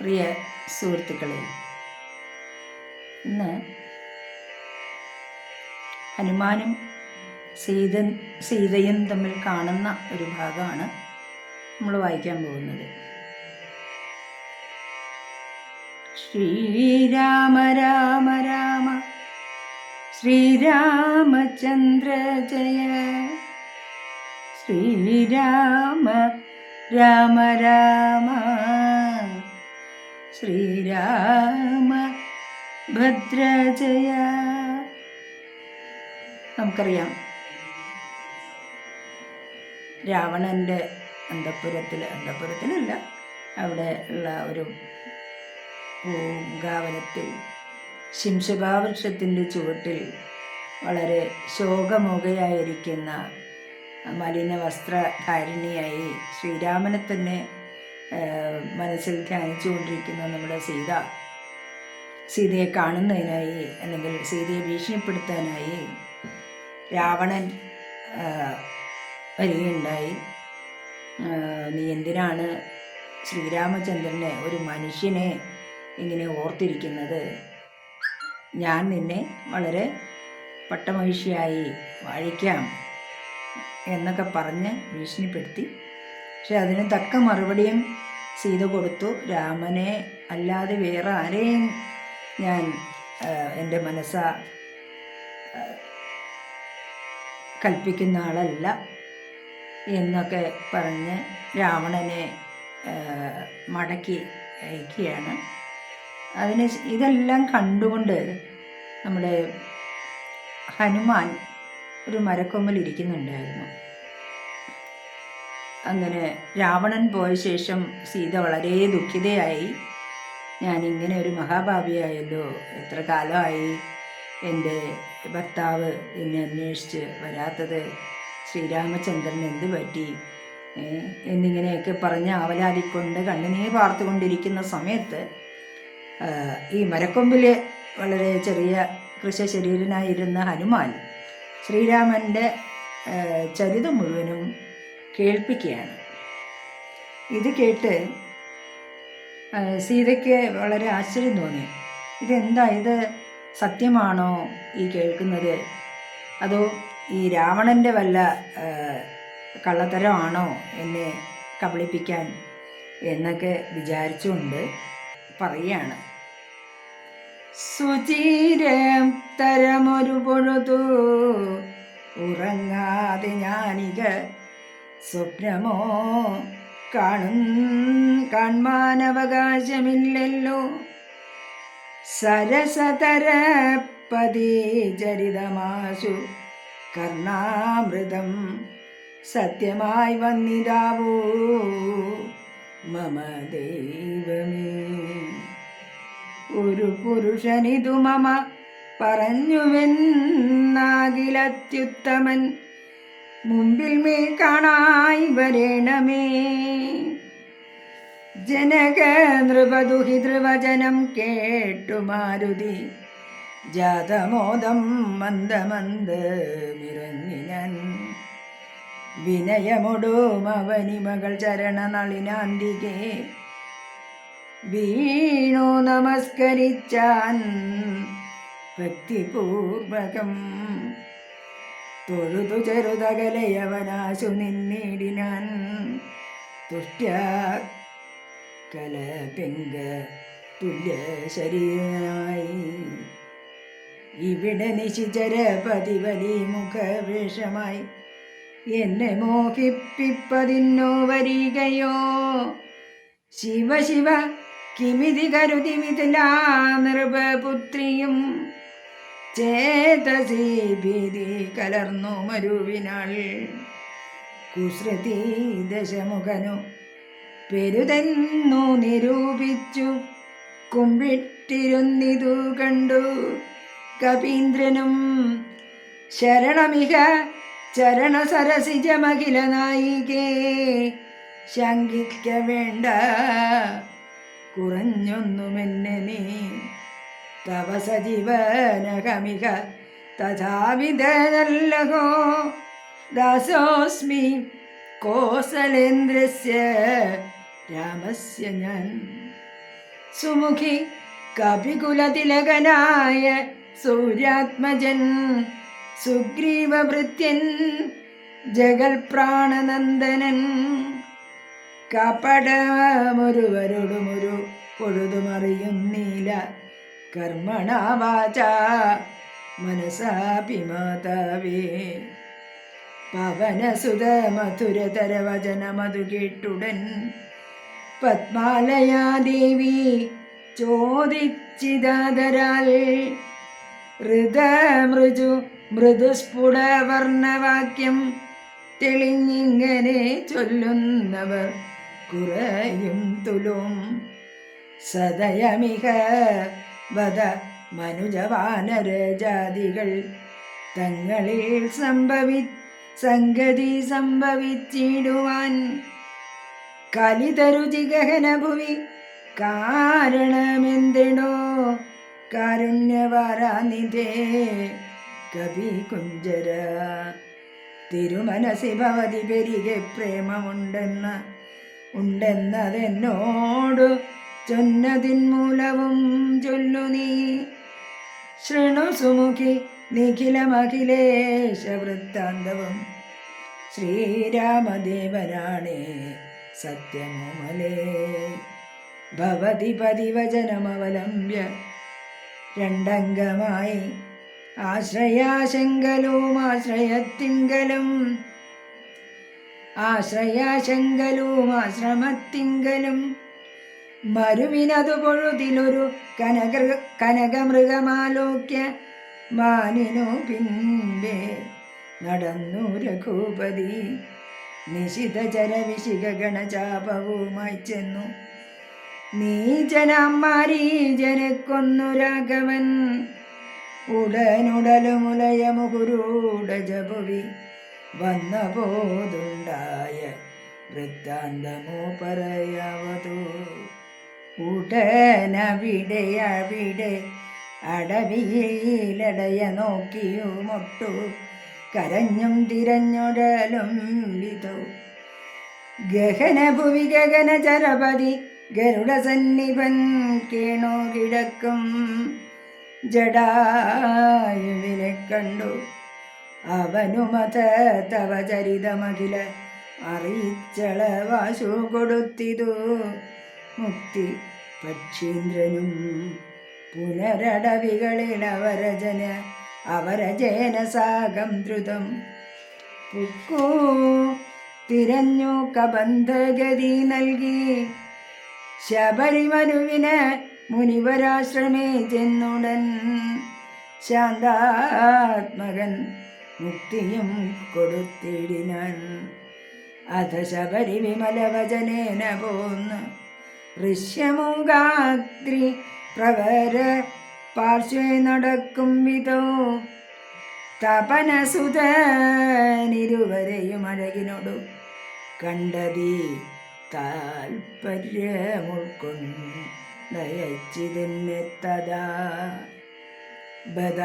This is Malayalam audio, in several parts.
പ്രിയ സുഹൃത്തുക്കളെ ഇന്ന് ഹനുമാനും സീത സീതയും തമ്മിൽ കാണുന്ന ഒരു ഭാഗമാണ് നമ്മൾ വായിക്കാൻ പോകുന്നത്. ശ്രീരാമ രാമ രാമ ശ്രീരാമചന്ദ്ര ജയ ശ്രീരാമ രാമ രാമ. ശ്രീരാമ ഭദ്രജയ. നമുക്കറിയാം രാവണന്റെ അന്തപുരത്തിൽ അന്തപുരത്തിലല്ല അവിടെ ഉള്ള ഒരു പൂങ്കാവനത്തിൽ ശിംശഭാവൃക്ഷത്തിന്റെ ചുവട്ടിൽ വളരെ ശോകമോകയായിരിക്കുന്ന മലിന വസ്ത്രധാരിണിയായി ശ്രീരാമനെ തന്നെ മനസ്സിൽ ധ്യാനിച്ചുകൊണ്ടിരിക്കുന്ന നമ്മുടെ സീത. സീതയെ കാണുന്നതിനായി അല്ലെങ്കിൽ സീതയെ ഭീഷണിപ്പെടുത്താനായി രാവണൻ വരികയുണ്ടായി. നീ എന്തിനാണ് ശ്രീരാമചന്ദ്രനെ ഒരു മനുഷ്യനെ ഇങ്ങനെ ഓർത്തിരിക്കുന്നത്? ഞാൻ നിന്നെ വളരെ പട്ടമഹിഷിയായി വാഴിക്കാം എന്നൊക്കെ പറഞ്ഞ് ഭീഷണിപ്പെടുത്തി പക്ഷെ അതിന് തക്ക മറുപടിയും സീത കൊടുത്തു. രാമനെ അല്ലാതെ വേറെ ആരെയും ഞാൻ എന്റെ മനസ്സ കൽപ്പിക്കുന്ന ആളല്ല എന്നൊക്കെ പറഞ്ഞ് രാവണനെ മടക്കി അയക്കുകയാണ്. അതിന് ഇതെല്ലാം കണ്ടുകൊണ്ട് നമ്മുടെ ഹനുമാൻ ഒരു മരക്കൊമ്പിൽ ഇരിക്കുന്നുണ്ടായിരുന്നു. അങ്ങനെ രാവണൻ പോയ ശേഷം സീത വളരെ ദുഃഖിതയായി. ഞാൻ ഇങ്ങനെ ഒരു മഹാഭാവിയായല്ലോ എത്ര കാലമായി എന്റെ ഭർത്താവ് എന്നെ അന്വേഷിച്ച് വരാത്തത്? ശ്രീരാമചന്ദ്രൻ എന്ത് പറ്റി? എന്നിങ്ങനെയൊക്കെ പറഞ്ഞ് ആവലാതിക്കൊണ്ട് കണ്ണുനീർ പാർത്തുകൊണ്ടിരിക്കുന്ന സമയത്ത് ഈ മരക്കൊമ്പിൽ വളരെ ചെറിയ കൃഷശരീരനായിരുന്ന ഹനുമാൻ ശ്രീരാമന്റെ ചരിതം മുഴുവനും കേൾപ്പിക്കുകയാണ്. ഇത് കേട്ട് സീതയ്ക്ക് വളരെ ആശ്ചര്യം തോന്നി. ഇതെന്താ? ഇത് സത്യമാണോ ഈ കേൾക്കുന്നത്? അതോ ഈ രാവണന്റെ വല്ല കള്ളത്തരമാണോ എന്നെ കബളിപ്പിക്കാൻ എന്നൊക്കെ വിചാരിച്ചുകൊണ്ട് പറയുകയാണ്. സുചീരം തരമൊരു പൊഴുതു ഉറങ്ങാതെ ഞാനിക സ്വപ്നമോ കാണും കാൺമാനവകാശമില്ലല്ലോ. സരസതരപതി ചരിതമാശു കർണാമൃതം സത്യമായി വന്നിതാവൂ. മമ ദൈവമേ ഒരു പുരുഷനിതു മമ പറഞ്ഞുവെന്നാകിലത്യുത്തമൻ മുമ്പിൽ മേ കാണായി വരണമേ. ജനക നൃപദുഹി ധ്രുവചനം കേട്ടു മാരുതി. ജാതമോദം മന്ദമന്ദ നിറഞ്ഞു ഞാൻ വിനയമൊടും അവനി മകൾ ചരണനളിനാന്തികെ. വീണു നമസ്കരിച്ചാൻ ഭക്തിപൂർവകം. തൊഴുതു ചെറുതകലയവനാശു നിന്നിടിനാൻ തുഷ്ട്യ പിങ്ക തുല്യ ശരീരനായി ഇവിടെ നിശിചര പതിവലി മുഖവേഷമായി എന്നെ മോഹിപ്പിപ്പതിന്നോ വരികയോ ശിവ ശിവ കിമിതി കരുതി മിഥിലാ നൃപപുത്രിയും. ചേതസി കലർന്നു മരുവിനാൾ. കുസൃതി ദശമുഖനു പെരുതെന്നു നിരൂപിച്ചു. കുമ്പിട്ടിരുന്നിതു കണ്ടു കപീന്ദ്രനും ശരണമിക ചരണസരസിജമഖില നായികേ. ശങ്കിക്ക വേണ്ട കുറഞ്ഞൊന്നുമെന്നെ നീ തവ സജീവനകമിക തഥാവിധനല്ലഹോ. ദാസോസ്മി കോസലേന്ദ്രസ്യ രാമസ്യ ഞാൻ. സുമുഖി കപികുലതിലകനായ സൂര്യാത്മജൻ സുഗ്രീവഭൃത്യൻ ജഗൽ പൊഴുതുമറിയും കപടമൊരുവരോടുമൊരു പൊഴുതുമറിയുന്നീല കർമ്മണാവാച മനസാപി മാതാവേ പവനസുത മധുരതര വചന മധു കേട്ടുടൻ പത്മാലയാദേവി ചോദിച്ചിതാതരാൽ ഹൃദമൃജു മൃദുസ്ഫുടവർണവാക്യം തെളിഞ്ഞിങ്ങനെ ചൊല്ലുന്നവർ കുറയും തുലും സദയമിക വധ മനുജവാനരജാതികൾ. തങ്ങളിൽ സംഭവി സംഗതി സംഭവിച്ചിടുവാൻ കലിതരുചിഗഹനഭുവി കാരണമെന്തിടോ? കാരുണ്യവാരാനിധേ കവി കുഞ്ചര തിരുമനസി ഭവതി പെരികെ പ്രേമമുണ്ടെന്ന ഉണ്ടെന്നതെന്നോടു ചൊന്നതിന്മൂലവും ചൊല്ലു നീ. ശൃണു സുമുഖി നിഖിലമഖിലേശ വൃത്താന്തവും. ശ്രീരാമദേവരാണേ സത്യമോമലേ. ഭവതി പതിവചനമവലംബ്യ രണ്ടംഗമായി. ആശ്രയാശങ്കലും ആശ്രയത്തിങ്കലും. ആശ്രയാശങ്കലും ആശ്രമത്തിങ്കലും. മരുവിനതു പൊഴുതിലൊരു കനക കനകമൃഗമാലോക്യ മാനിനു പിൻപേ നടന്നു രഘുപതി. നിശിത ചരവിശിക ഗണചാപവുമായി ചെന്നു. നീചനാമാരീ ജനക്കൊന്നു രാഘവൻ. ഉടനുടലുമുലയമുകുരൂടജപുവി വന്ന പോതുണ്ടായ വൃത്താന്തമോ പറയാവതോ ഉടനവിടെ അവിടെ അടവിയിലടയ നോക്കിയുമൊട്ടു. കരഞ്ഞും തിരഞ്ഞുടലും വിതു ഗഹനഭുവി ഗരുഡ സന്നിപൻ കേണോ കിടക്കും. ജടായുവിനെ കണ്ടു. അവനുമത തവ ചരിതമഖില അറിയിച്ചളവാശു കൊടുത്തിതു. മുക്തി പക്ഷീന്ദ്രനും പുനരടവികളിൽ അവരജന സാഗം ദ്രുതം. പുക്കൂ തിരഞ്ഞു കബന്ധഗതി നൽകി. ശബരിമനുവിന് മുനിവരാശ്രമേ ചെന്നുടൻ. ശാന്താത്മകൻ മുക്തിയും കൊടുത്തിടിനാൻ. അധ ശബരി വിമല വചനേന പോന്ന് ഋഷ്യമൂകാഗ്രി പ്രവര പാർശ്വേ നടക്കും വിധോ. തപനസുതനിരുവരെയും അഴകിനോടു കണ്ടതി താൽപര്യമുൾക്കൊണ്ടയച്ചിതെന്നെ തഥാ ബദ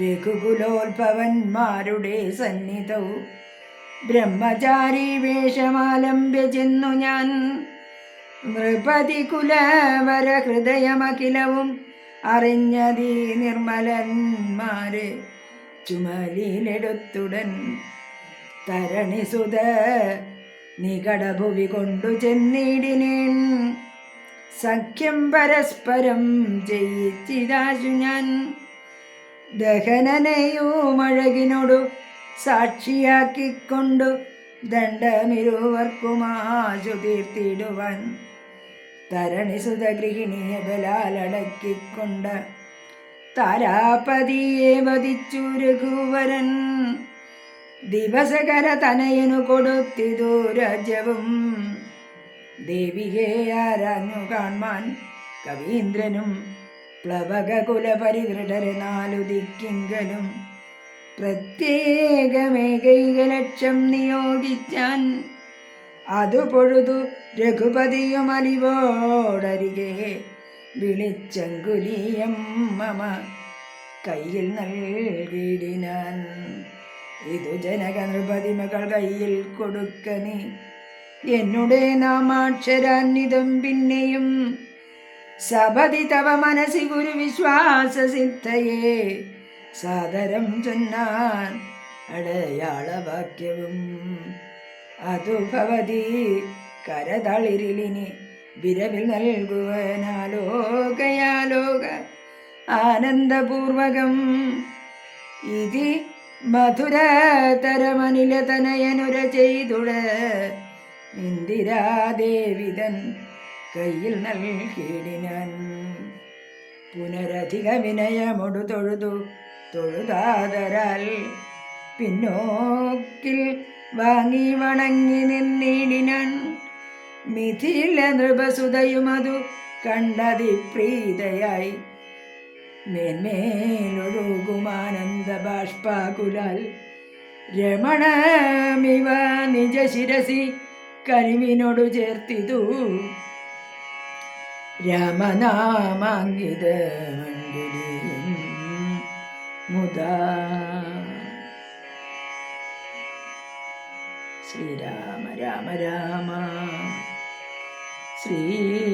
രഘുകുലോത്ഭവന്മാരുടെ സന്നിധവും ബ്രഹ്മചാരി വേഷമാലംബ്യ ചെന്നു ഞാൻ. നൃപതി കുലവര ഹൃദയമഖിലവും അറിഞ്ഞതീ നിർമ്മലന്മാരെ ചുമലിലെടുത്തുടൻ തരണിസുത നികടഭുവി കൊണ്ടു ചെന്നിടിനേൻ. സഖ്യം പരസ്പരം ജയിച്ചിതാശു ഞാൻ. ദഹനനെയോ മഴകിനോടു സാക്ഷിയാക്കിക്കൊണ്ടു ദണ്ഡമിരുവർക്കുമാശു തരണി സുതഗൃഹിണിയെ ഗൃഹിണിയെ ബലാലടക്കിക്കൊണ്ട് താരാപതിയെ വധിച്ചു രഘുവരൻ ദിവസകര തനയനു കൊടുത്തിതു രാജ്യവും ദേവിയെ ആരാഞ്ഞു കാൺമാൻ കവീന്ദ്രനും പ്ലവക കുലപരിവൃഢരെ നാലു ദിക്കിങ്കലും പ്രത്യേകമേകൈക ലക്ഷം നിയോഗിച്ചാൻ അതു പൊഴുതു രഘുപതിയും അലിവോടരികെ വിളിച്ചങ്കുലിയമ്മ കയ്യിൽ നൽകിയിടിനാൻ. ഇതു ജനക നൃപതിമകൾ കയ്യിൽ കൊടുക്കനി എന്നുടെ നാമാക്ഷരാന്വിതം പിന്നെയും സപതി തവ മനസി ഗുരു വിശ്വാസ സിദ്ധയെ. സാദരം ചൊന്നാൻ അടയാളവാക്യവും. അതു ഭവതി കരതളിരിലിനി വിരവിൽ നൽകുവനാലോകയാലോക ആനന്ദപൂർവകം. ഇതി മധുരതരമനിലതനയനുര ചെയ്തുട ഇന്ദിരാദേവിതൻ കയ്യിൽ നൽകിയിടിനാൻ. പുനരധിക വിനയമൊടു തൊഴുതു തൊഴുതാതരാൽ പിന്നോക്കിൽ വാങ്ങി വണങ്ങി നിന്നിടിനാൻ. മിഥില നൃപസുതയുമതു കണ്ടതി പ്രീതയായി. മേന്മേലൊഴുകുമാനന്ദ ബാഷ്പാകുലാൽ രമണമിവ നിജ ശിരസി കനിവിനോടു ചേർത്തിതു. രാമനാമാങ്കിത മണ്ഡലിയും മുദാ ശ്രീരാമ രാമ രാമ. ശ്രീരാമ